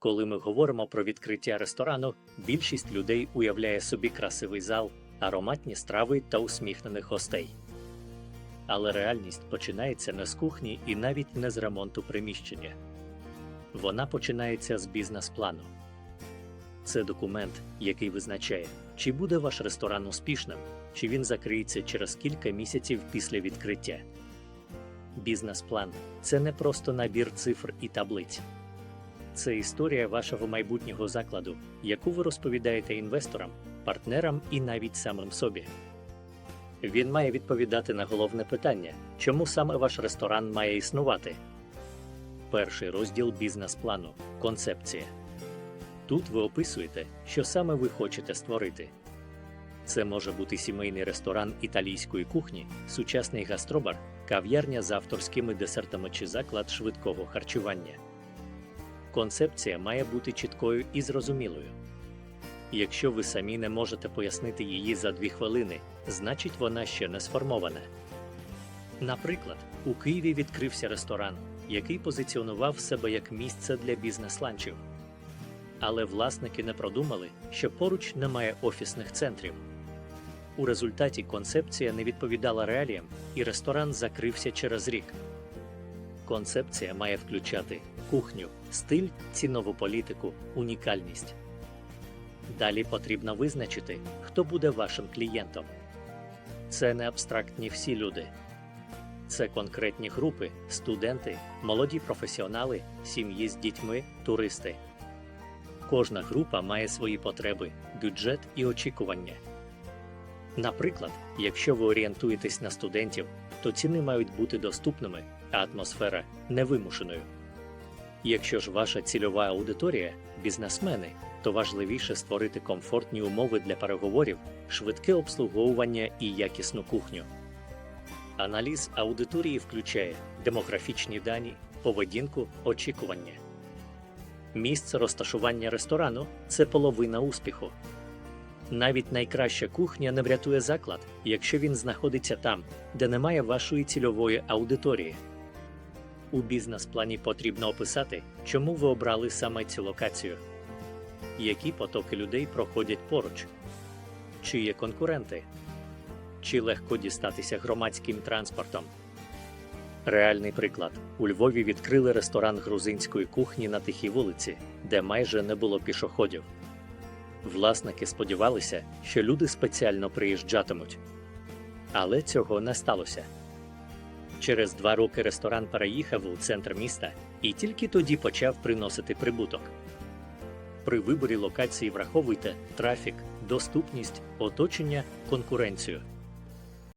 Коли ми говоримо про відкриття ресторану, більшість людей уявляє собі красивий зал, ароматні страви та усміхнених гостей. Але реальність починається не з кухні і навіть не з ремонту приміщення. Вона починається з бізнес-плану. Це документ, який визначає, чи буде ваш ресторан успішним, чи він закриється через кілька місяців після відкриття. Бізнес-план це не просто набір цифр і таблиць. Це історія вашого майбутнього закладу, яку ви розповідаєте інвесторам, партнерам і навіть самим собі. Він має відповідати на головне питання, чому саме ваш ресторан має існувати. Перший розділ бізнес-плану концепція. Тут ви описуєте, що саме ви хочете створити. Це може бути сімейний ресторан італійської кухні, сучасний гастробар, кав'ярня з авторськими десертами чи заклад швидкого харчування. Концепція має бути чіткою і зрозумілою. Якщо ви самі не можете пояснити її за дві хвилини, значить вона ще не сформована. Наприклад, у Києві відкрився ресторан, який позиціонував себе як місце для бізнес-ланчів. Але власники не продумали, що поруч немає офісних центрів. У результаті концепція не відповідала реаліям, і ресторан закрився через рік. Концепція має включати кухню, стиль, цінову політику, унікальність. Далі потрібно визначити, хто буде вашим клієнтом. Це не абстрактні всі люди. Це конкретні групи, студенти, молоді професіонали, сім'ї з дітьми, туристи. Кожна група має свої потреби, бюджет і очікування. Наприклад, якщо ви орієнтуєтесь на студентів, то ціни мають бути доступними, а атмосфера невимушеною. Якщо ж ваша цільова аудиторія бізнесмени, то важливіше створити комфортні умови для переговорів, швидке обслуговування і якісну кухню. Аналіз аудиторії включає демографічні дані, поведінку, очікування. Місце розташування ресторану це половина успіху. Навіть найкраща кухня не врятує заклад, якщо він знаходиться там, де немає вашої цільової аудиторії. У бізнес-плані потрібно описати, чому ви обрали саме цю локацію, які потоки людей проходять поруч, чи є конкуренти, чи легко дістатися громадським транспортом. Реальний приклад: у Львові відкрили ресторан грузинської кухні на тихій вулиці, де майже не було пішоходів. Власники сподівалися, що люди спеціально приїжджатимуть. Але цього не сталося. Через два роки ресторан переїхав у центр міста і тільки тоді почав приносити прибуток. При виборі локації враховуйте трафік, доступність, оточення, конкуренцію.